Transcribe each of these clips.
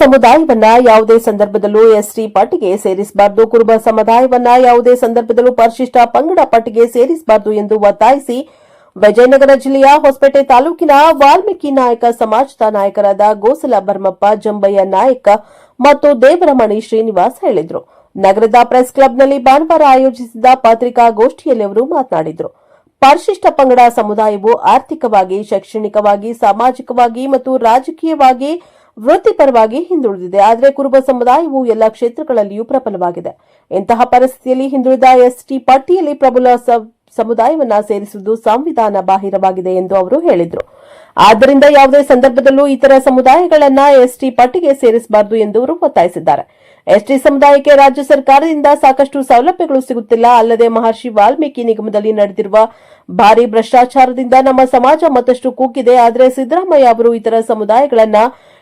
ಸಮುದಾಯವನ್ನ ಯಾವುದೇ ಸಂದರ್ಭದಲ್ಲೂ ಎಸ್ಟಿ ಪಟ್ಟಿಗೆ ಸೇರಿಸಬಾರದು. ಕುರುಬ ಸಮುದಾಯವನ್ನ ಯಾವುದೇ ಸಂದರ್ಭದಲ್ಲೂ ಪರಿಶಿಷ್ಟ ಪಂಗಡ ಪಟ್ಟಿಗೆ ಸೇರಿಸಬಾರದು ಎಂದು ಒತ್ತಾಯಿಸಿ ವಿಜಯನಗರ ಜಿಲ್ಲೆಯ ಹೊಸಪೇಟೆ ತಾಲೂಕಿನ ವಾಲ್ಮೀಕಿ ನಾಯಕ, ಸಮಾಜದ ನಾಯಕರಾದ ಗೋಸಲ ಭರ್ಮಪ್ಪ ಜಂಬಯ್ಯ ನಾಯಕ ಮತ್ತು ದೇವರಮಣಿ ಶ್ರೀನಿವಾಸ್ ಹೇಳಿದರು. ನಗರದ ಪ್ರೆಸ್ ಕ್ಲಬ್ನಲ್ಲಿ ಭಾನುವಾರ ಆಯೋಜಿಸಿದ್ದ ಪತ್ರಿಕಾಗೋಷ್ಠಿಯಲ್ಲಿ ಅವರು ಮಾತನಾಡಿದರು. ಪರಿಶಿಷ್ಟ ಪಂಗಡ ಸಮುದಾಯವು ಆರ್ಥಿಕವಾಗಿ, ಶೈಕ್ಷಣಿಕವಾಗಿ, ಸಾಮಾಜಿಕವಾಗಿ ಮತ್ತು ರಾಜಕೀಯವಾಗಿ ವೃತ್ತಿಪರವಾಗಿ ಹಿಂದುಳಿದಿದೆ. ಆದರೆ ಕುರುಬ ಸಮುದಾಯವು ಎಲ್ಲ ಕ್ಷೇತ್ರಗಳಲ್ಲಿಯೂ ಪ್ರಬಲವಾಗಿದೆ. ಇಂತಹ ಪರಿಸ್ಥಿತಿಯಲ್ಲಿ ಹಿಂದುಳಿದ ಎಸ್ಟಿ ಪಟ್ಟಿಯಲ್ಲಿ ಪ್ರಬಲ ಸಮುದಾಯವನ್ನ ಸೇರಿಸುವುದು ಸಂವಿಧಾನ ಬಾಹಿರವಾಗಿದೆ ಎಂದು ಅವರು ಹೇಳಿದರು. ಆದ್ದರಿಂದ ಯಾವುದೇ ಸಂದರ್ಭದಲ್ಲೂ ಇತರ ಸಮುದಾಯಗಳನ್ನ ಎಸ್ಟಿ ಪಟ್ಟಿಗೆ ಸೇರಿಸಬಾರದು ಎಂದು ಅವರು ಒತ್ತಾಯಿಸಿದ್ದಾರೆ. ಎಸ್ಟಿ ಸಮುದಾಯಕ್ಕೆ ರಾಜ್ಯ ಸರ್ಕಾರದಿಂದ ಸಾಕಷ್ಟು ಸೌಲಭ್ಯಗಳು ಸಿಗುತ್ತಿಲ್ಲ. ಅಲ್ಲದೆ ಮಹರ್ಷಿ ವಾಲ್ಮೀಕಿ ನಿಗಮದಲ್ಲಿ ನಡೆದಿರುವ ಭಾರಿ ಭ್ರಷ್ಟಾಚಾರದಿಂದ ನಮ್ಮ ಸಮಾಜ ಮತ್ತಷ್ಟು ಕುಗ್ಗಿದೆ. ಆದರೆ ಸಿದ್ದರಾಮಯ್ಯ ಅವರು ಇತರ ಸಮುದಾಯಗಳನ್ನ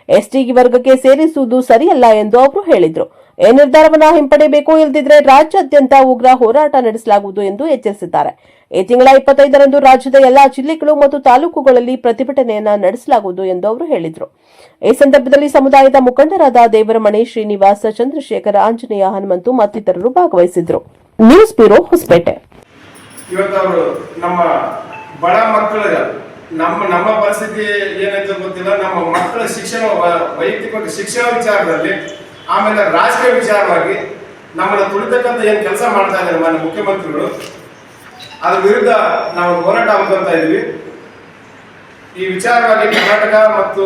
ಎಸ್ಟಿ ವರ್ಗಕ್ಕೆ ಸೇರಿಸುವುದು ಸರಿಯಲ್ಲ ಎಂದು ಅವರು ಹೇಳಿದರು. ಈ ನಿರ್ಧಾರವನ್ನು ಹಿಂಪಡೆಯಬೇಕು ಇಲ್ಲದಿದ್ರೆ ರಾಜ್ಯಾದ್ಯಂತ ಉಗ್ರ ಹೋರಾಟ ನಡೆಸಲಾಗುವುದು ಎಂದು ಎಚ್ಚರಿಸಿದ್ದಾರೆ. ಈ ತಿಂಗಳ ಇಪ್ಪತ್ತೈದರಂದು ರಾಜ್ಯದ ಎಲ್ಲಾ ಜಿಲ್ಲೆಗಳು ಮತ್ತು ತಾಲೂಕುಗಳಲ್ಲಿ ಪ್ರತಿಭಟನೆಯನ್ನು ನಡೆಸಲಾಗುವುದು ಎಂದು ಅವರು ಹೇಳಿದರು. ಈ ಸಂದರ್ಭದಲ್ಲಿ ಸಮುದಾಯದ ಮುಖಂಡರಾದ ದೇವರಮನೆ ಶ್ರೀನಿವಾಸ, ಚಂದ್ರಶೇಖರ, ಆಂಜನೇಯ, ಹನುಮಂತು ಮತ್ತಿತರರು ಭಾಗವಹಿಸಿದ್ರು. News bureau Hosapete. ಇವತ್ತು ಅವರು ನಮ್ಮ ಬಡ ಮಕ್ಕಳ ನಮ್ಮ ನಮ್ಮ ಪರಿಸ್ಥಿತಿ ಏನಂತ ಗೊತ್ತಿಲ್ಲ. ನಮ್ಮ ಮಕ್ಕಳ ಶಿಕ್ಷಣ, ವೈಯಕ್ತಿಕ ಶಿಕ್ಷಣ ವಿಚಾರದಲ್ಲಿ, ಆಮೇಲೆ ರಾಜಕೀಯ ವಿಚಾರವಾಗಿ ನಮ್ಮನ್ನ ತುಳಿತಕ್ಕಂಥ ಏನು ಕೆಲಸ ಮಾಡ್ತಾ ಇದ್ದಾರೆ ಮಾನ್ಯ ಮುಖ್ಯಮಂತ್ರಿಗಳು, ಅದ್ರ ವಿರುದ್ಧ ನಾವು ಹೋರಾಟ ಮಾಡ್ತಾ ಇದೀವಿ ಈ ವಿಚಾರವಾಗಿ ಕರ್ನಾಟಕ ಮತ್ತು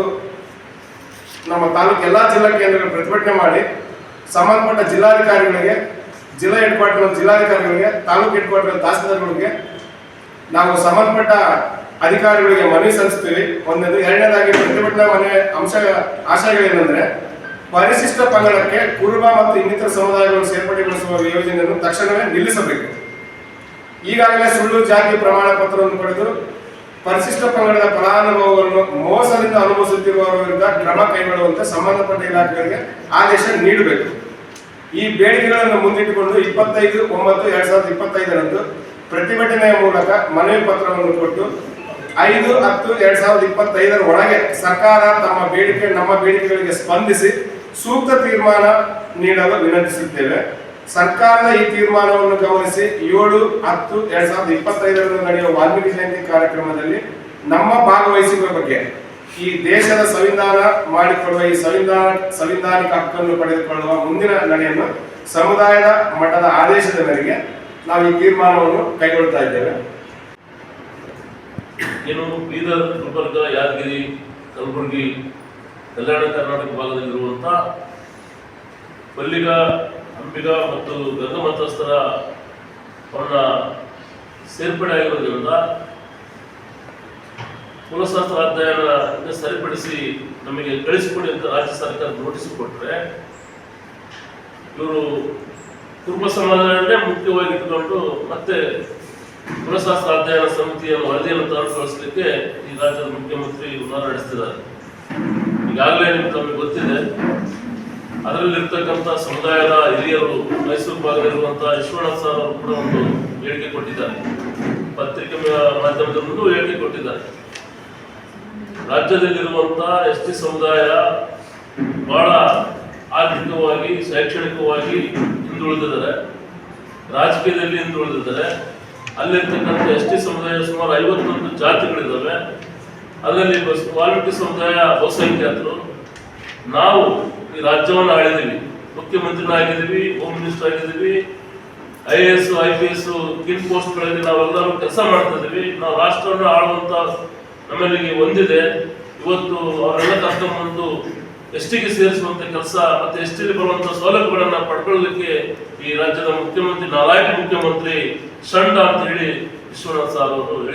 ನಮ್ಮ ತಾಲೂಕು ಎಲ್ಲಾ ಜಿಲ್ಲಾ ಕೇಂದ್ರಗಳು ಪ್ರತಿಭಟನೆ ಮಾಡಿ, ಸಂಬಂಧಪಟ್ಟ ಜಿಲ್ಲಾಧಿಕಾರಿಗಳಿಗೆ, ಜಿಲ್ಲಾ ಹೆಡ್ ಕ್ವಾರ್ಟರ್, ಜಿಲ್ಲಾಧಿಕಾರಿಗಳಿಗೆ, ತಾಲೂಕು ಹೆಡ್ ಕ್ವಾರ್ಟರ್, ತಹಸೀಲ್ದಾರ್ಗಳಿಗೆ, ನಾವು ಸಂಬಂಧಪಟ್ಟ ಅಧಿಕಾರಿಗಳಿಗೆ ಮನವಿ ಸಲ್ಲಿಸ್ತೀವಿ ಒಂದನೇದು ಎರಡನೇದಾಗಿ ಪ್ರತಿಭಟನಾ ಮನೆ ಅಂಶ ಆಶಯಗಳೇನೆಂದ್ರೆ ಪರಿಶಿಷ್ಟ ಪಂಗಡಕ್ಕೆ ಕುರುಬ ಮತ್ತು ಇನ್ನಿತರ ಸಮುದಾಯಗಳನ್ನು ಸೇರ್ಪಡೆಗೊಳಿಸುವ ಯೋಜನೆಯನ್ನು ತಕ್ಷಣವೇ ನಿಲ್ಲಿಸಬೇಕು. ಈಗಾಗಲೇ ಸುಳ್ಳು ಜಾತಿ ಪ್ರಮಾಣ ಪತ್ರವನ್ನು ಪಡೆದು ಪರಿಶಿಷ್ಟ ಪಂಗಡದ ಫಲಾನುಭವವನ್ನು ಮೋಸದಿಂದ ಅನುಭವಿಸುತ್ತಿರುವವರ ವಿರುದ್ಧ ಕ್ರಮ ಕೈಗೊಳ್ಳುವಂತೆ ಸಂಬಂಧಪಟ್ಟ ಇಲಾಖೆಗಳಿಗೆ ಆದೇಶ ನೀಡಬೇಕು. ಈ ಬೇಡಿಕೆಗಳನ್ನು ಮುಂದಿಟ್ಟುಕೊಂಡು ಇಪ್ಪತ್ತೈದು ಒಂಬತ್ತು ಎರಡ್ ಸಾವಿರದ ಇಪ್ಪತ್ತೈದರಂದು ಪ್ರತಿಭಟನೆಯ ಮೂಲಕ ಮನವಿ ಪತ್ರವನ್ನು ಕೊಟ್ಟು ಐದು ಹತ್ತು ಎರಡ್ ಸಾವಿರದ ಇಪ್ಪತ್ತೈದರ ಒಳಗೆ ಸರ್ಕಾರ ತಮ್ಮ ಬೇಡಿಕೆ, ನಮ್ಮ ಬೇಡಿಕೆಗಳಿಗೆ ಸ್ಪಂದಿಸಿ ಸೂಕ್ತ ತೀರ್ಮಾನ ನೀಡಲು ವಿನಂತಿಸುತ್ತೇವೆ. ಸರ್ಕಾರದ ಈ ತೀರ್ಮಾನವನ್ನು ಗಮನಿಸಿ ಏಳು ಹತ್ತು ಎರಡ್ ಸಾವಿರದ ಇಪ್ಪತ್ತೈದರಂದು ನಡೆಯುವ ವಾಲ್ಮೀಕಿ ಜಯಂತಿ ಕಾರ್ಯಕ್ರಮದಲ್ಲಿ ನಮ್ಮ ಭಾಗವಹಿಸುವ ಬಗ್ಗೆ ಈ ದೇಶದ ಸಂವಿಧಾನ ಮಾಡಿಕೊಳ್ಳುವ, ಈ ಸಂವಿಧಾನ, ಸಂವಿಧಾನಿಕ ಹಕ್ಕನ್ನು ಪಡೆದುಕೊಳ್ಳುವ ಮುಂದಿನ ನಡೆಯನ್ನು ಸಮುದಾಯದ ಮಟ್ಟದ ಆದೇಶದ ಮೇರೆಗೆ ನಾವು ಈ ತೀರ್ಮಾನವನ್ನು ಕೈಗೊಳ್ತಾ ಇದ್ದೇವೆ. ಏನು ಬೀದರ್ ಗುಲ್ಬರ್ಗ, ಯಾದಗಿರಿ, ಕಲಬುರಗಿ, ಕಲ್ಯಾಣ ಕರ್ನಾಟಕ ಭಾಗದಲ್ಲಿರುವಂಥ ಮಲ್ಲಿಗ ಹಂಪಿಗ ಮತ್ತು ಗಂಗಮತಸ್ಥರ ಅವರ ಸೇರ್ಪಡೆ ಆಗಿರೋದ್ರಿಂದ ಕುಲಶಾಸ್ತ್ರ ಅಧ್ಯಯನ ಸರಿಪಡಿಸಿ ನಮಗೆ ಕಳಿಸಿಕೊಡಿ ಅಂತ ರಾಜ್ಯ ಸರ್ಕಾರ ನೋಟಿಸ್ ಕೊಟ್ಟರೆ ಇವರು ಕುಟುಂಬ ಸಮಾಜವನ್ನೇ ಮುಖ್ಯವಾಗಿ ಇಟ್ಟುಕೊಂಡು ಮತ್ತೆ ಕುಲಶಾಸ್ತ್ರ ಅಧ್ಯಯನ ಸಮಿತಿಯ ವರದಿಯನ್ನು ತಂದು ಕಳಿಸಲಿಕ್ಕೆ ಈ ರಾಜ್ಯದ ಮುಖ್ಯಮಂತ್ರಿ ಹುನ್ನಾರ ನಡೆಸ್ತಿದ್ದಾರೆ. ಈಗಾಗಲೇ ನಿಮ್ಗೆ ತಮಗೆ ಗೊತ್ತಿದೆ, ಅದರಲ್ಲಿರ್ತಕ್ಕಂಥ ಸಮುದಾಯದ ಹಿರಿಯರು ಮೈಸೂರು ಭಾಗದಲ್ಲಿರುವಂತಹ ವಿಶ್ವನಾಥ್ ಸರ್ ಅವರು ಕೂಡ ಒಂದು ಹೇಳಿಕೆ ಕೊಟ್ಟಿದ್ದಾರೆ. ಪತ್ರಿಕೆ ಮಾಧ್ಯಮದ ಹೇಳಿಕೆ ಕೊಟ್ಟಿದ್ದಾರೆ. ರಾಜ್ಯದಲ್ಲಿರುವಂತಹ ಎಸ್ ಟಿ ಸಮುದಾಯ ಬಹಳ ಆರ್ಥಿಕವಾಗಿ, ಶೈಕ್ಷಣಿಕವಾಗಿ ಹಿಂದುಳಿದಿದ್ದಾರೆ. ರಾಜಕೀಯದಲ್ಲಿ ಹಿಂದುಳಿದಿದ್ದಾರೆ. ಅಲ್ಲಿರ್ತಕ್ಕಂಥ ಎಸ್ ಟಿ ಸಮುದಾಯ ಸುಮಾರು ಐವತ್ತೊಂದು ಜಾತಿಗಳಿದ್ದಾವೆ. ಅದರಲ್ಲಿ ಬಸ್- ವಾಲ್ಮೀಕಿ ಸಮುದಾಯ ಬಹುಸಂಖ್ಯಾತರು ನಾವು ಈ ರಾಜ್ಯವನ್ನು ಆಳಿದ್ದೀವಿ. ಮುಖ್ಯಮಂತ್ರಿನಾಗಿದ್ದೀವಿ ಹೋಮ್ ಮಿನಿಸ್ಟರ್ ಆಗಿದ್ದೀವಿ, I A S, I P S, ಕಿನ್ ಪೋಸ್ಟ್ಗಳಲ್ಲಿ ನಾವೆಲ್ಲರೂ ಕೆಲಸ ಮಾಡ್ತಾ ಇದ್ದೀವಿ ನಾವು ರಾಷ್ಟ್ರವನ್ನು ಆಳುವಂತ ನಮ್ಮಲ್ಲಿಗೆ ಒಂದಿದೆ. ಇವತ್ತು ಅವರೆಲ್ಲ ಕರ್ಕೊಂಡ್ಬಂದು ಎಷ್ಟಿಗೆ ಸೇರಿಸುವಂತ ಕೆಲಸ ಮತ್ತೆ ಟಿಲಿ ಬರುವಂತ ಸೌಲಭ್ಯಗಳನ್ನ ಪಡ್ಕೊಳ್ಳಲಿಕ್ಕೆ ಈ ರಾಜ್ಯದ ಮುಖ್ಯಮಂತ್ರಿ ನಾಲಾಯಕ ಮುಖ್ಯಮಂತ್ರಿ ಷಂಡ ಅಂತ ಹೇಳಿ ವಿಶ್ವನಾಥ್ ಸಾರ್ ಅವರು